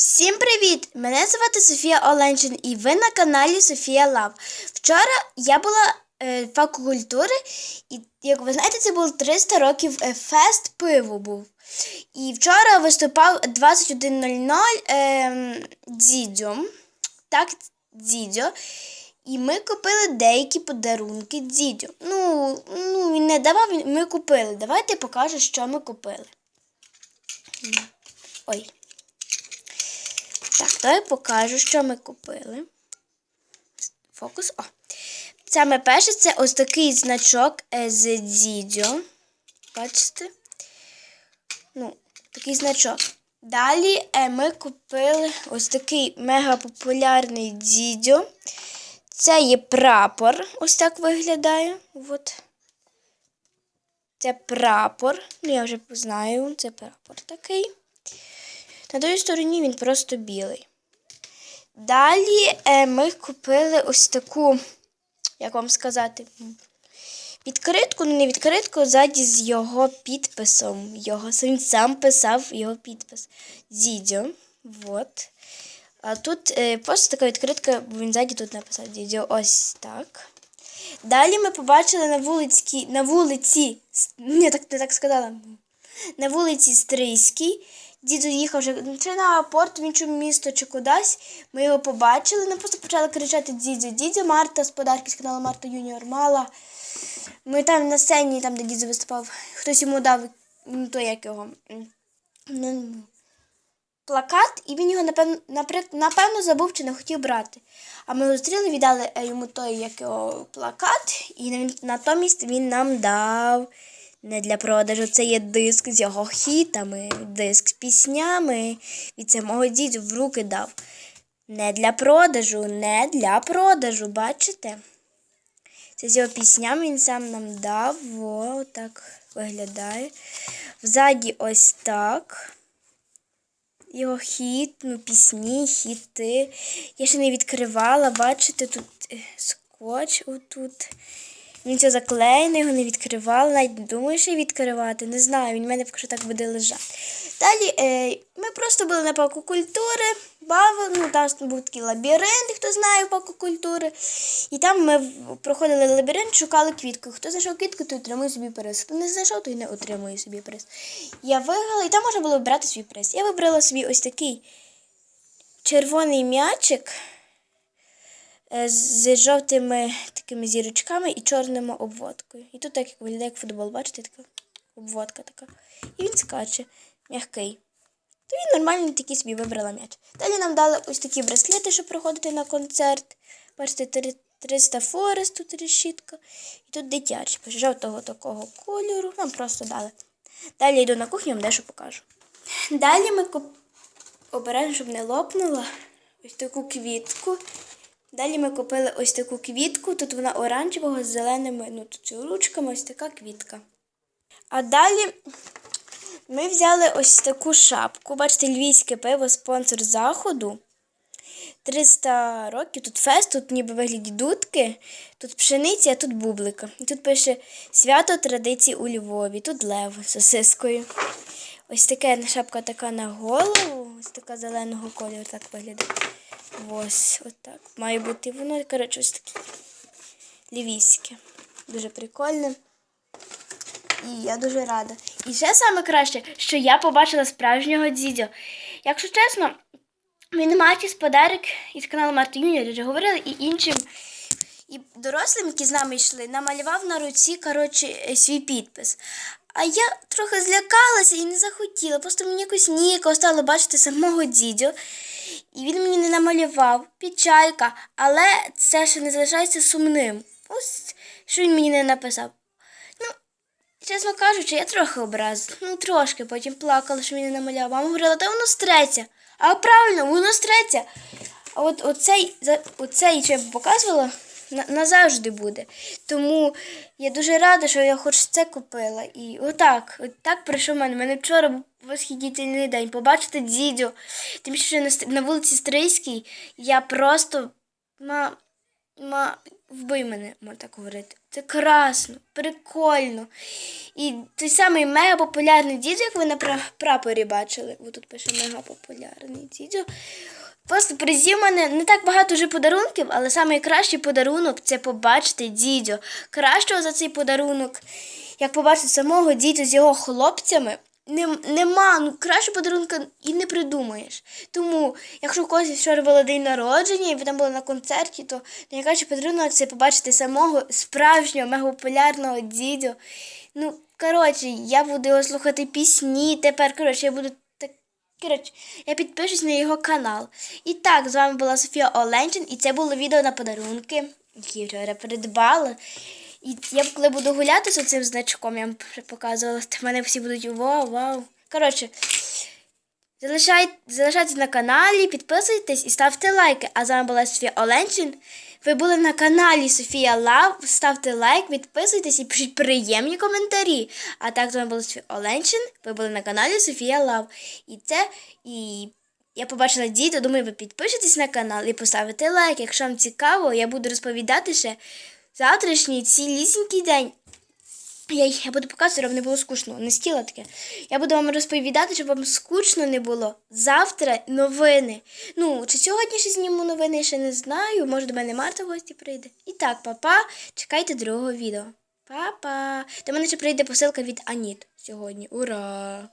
Всім привіт! Мене звати Софія Оленчин і ви на каналі Софія Лав. Вчора я була е, факультури, і як ви знаєте, це було 300 років е, фест пиву був. І вчора виступав 21.00 е, Дзідзьо. Так, Дзідзьо. І ми купили деякі подарунки Дзідзьо. Ну, ну, він не давав, ми купили. Давайте покажу, що ми купили. Ой. Так, давай покажу, що ми купили. Фокус. О. Саме перше це ось такий значок е, з Дідьо. Бачите? Ну, такий значок. Далі е, ми купили ось такий мегапопулярний Дідьо. Це є прапор. Ось так виглядає. От. Це прапор. Ну, я вже знаю, це прапор такий. На другій стороні він просто білий. Далі е, ми купили ось таку, як вам сказати, відкритку, ну не відкритку, ззаді з його підписом. Його, він сам писав його підпис. Дідьо. Вот. А тут е, просто така відкритка, бо він ззаді тут написав Дідьо. Ось так. Далі ми побачили на вулиці, на вулиці, не так, не так сказала, на вулиці Стрийській. Дідо їхав вже чи на порт в інше місто, чи кудись. Ми його побачили. Ми просто почали кричати Дідзю, Дідзю, Марта з подарки з каналу Марта Юніор мала. Ми там на сцені, там, де Дідзю виступав, хтось йому дав, ну то як його. ну, Плакат, і він його напевно, напевно забув чи не хотів брати. А ми зустріли, віддали е, йому той як його, плакат, і натомість він нам дав не для продажу. Це є диск з його хітами, диск з піснями. Від самого дідю в руки дав. Не для продажу, не для продажу, бачите? Це з його піснями він сам нам дав. Во, так виглядає. Взаді ось так. Його хіт, ну, пісні, хіти. Я ще не відкривала, бачите, тут е, скотч отут. Він це заклеєний, його не відкривала, навіть не думаю, що відкривати. Не знаю, він в мене поки що так буде лежати. Далі е, ми просто були на паку культури, бавили, ну там був такий лабіринт, хто знає паку культури. І там ми проходили лабіринт, шукали квітку. Хто знайшов квітку, той отримує собі приз. Хто не знайшов, той не отримує собі приз. Я виграла, і там можна було обрати свій приз. Я вибрала собі ось такий червоний м'ячик е, з жовтими такими зірочками і чорними обводкою. І тут так як виглядає як футбол, бачите, така обводка така. І він скаче, м'який. То він нормальний такий собі вибрала м'яч. Далі нам дали ось такі браслети, щоб приходити на концерт. Бачите, 300 форест, тут решітка. І тут дитячі, жовтого такого кольору. Нам просто дали. Далі йду на кухню, вам дещо покажу. Далі ми куп... обережно, щоб не лопнула, ось таку квітку. Далі ми купили ось таку квітку. Тут вона оранжевого з зеленими ну, тут ручками, ось така квітка. А далі ми взяли ось таку шапку. Бачите, львівське пиво, спонсор заходу. 300 років, тут фест, тут ніби вигляді дудки, тут пшениця, а тут бублика. І тут пише свято традицій у Львові, тут лев з сосискою. Ось таке шапка така на голову, ось така зеленого кольору, так виглядає. Ось, отак. Має бути воно, коротше, ось таке львівське. Дуже прикольне. І я дуже рада. І ще саме краще, що я побачила справжнього дідя. Якщо чесно, він Маті з подарок із каналу Марта Юніор вже говорили і іншим. І дорослим, які з нами йшли, намалював на руці коротше, е, свій підпис. А я трохи злякалася і не захотіла. Просто мені якось ніяко стало бачити самого дідю. І він мені не намалював печалька, але це ще не залишається сумним. Ось що він мені не написав. Ну, чесно кажучи, я трохи образила. Ну, трошки, потім плакала, що він не намалював. Мама говорила, та воно стреться. А правильно, воно стреться. А от оцей, оцей що я показувала, назавжди буде. Тому я дуже рада, що я хоч це купила. І отак, от так прийшов мене. Мене вчора був восхитительний день. Побачити дідю. Тим що на, на вулиці Стрийській я просто ма, ма, вбий мене, можна так говорити. Це красно, прикольно. І той самий мега популярний дідьо, як ви на прапорі бачили. Ось тут пише мега популярний дідьо. Просто призів мене не так багато вже подарунків, але найкращий подарунок це побачити дідьо. Кращого за цей подарунок, як побачити самого дідю з його хлопцями, нема, ну кращого подарунка і не придумаєш. Тому, якщо у когось вчора було день народження, і ви там були на концерті, то найкращий подарунок це побачити самого справжнього, мегапопулярного дідю. Ну, коротше, я буду його слухати пісні. Тепер, коротше, я буду. Коротше, я підпишусь на його канал. І так, з вами була Софія Оленчин, і це було відео на подарунки, які вчора придбала. І я коли буду гуляти з цим значком, я вам показувала, то мене всі будуть вау, вау. Коротше, залишай, залишайтесь на каналі, підписуйтесь і ставте лайки. А з вами була Софія Оленчин. Ви були на каналі Софія Лав. Ставте лайк, підписуйтесь і пишіть приємні коментарі. А так з вами була Софія Оленчин. Ви були на каналі Софія Лав. І це і я побачила діду, думаю, ви підпишетесь на канал і поставите лайк. Якщо вам цікаво, я буду розповідати ще завтрашній цілісінький день. Я, я буду показувати, щоб не було скучно. Не стіла таке. Я буду вам розповідати, щоб вам скучно не було. Завтра новини. Ну, чи сьогодні ще зніму новини, я ще не знаю. Може, до мене Марта в гості прийде. І так, папа, чекайте другого відео. Па-па. До мене ще прийде посилка від Аніт сьогодні. Ура!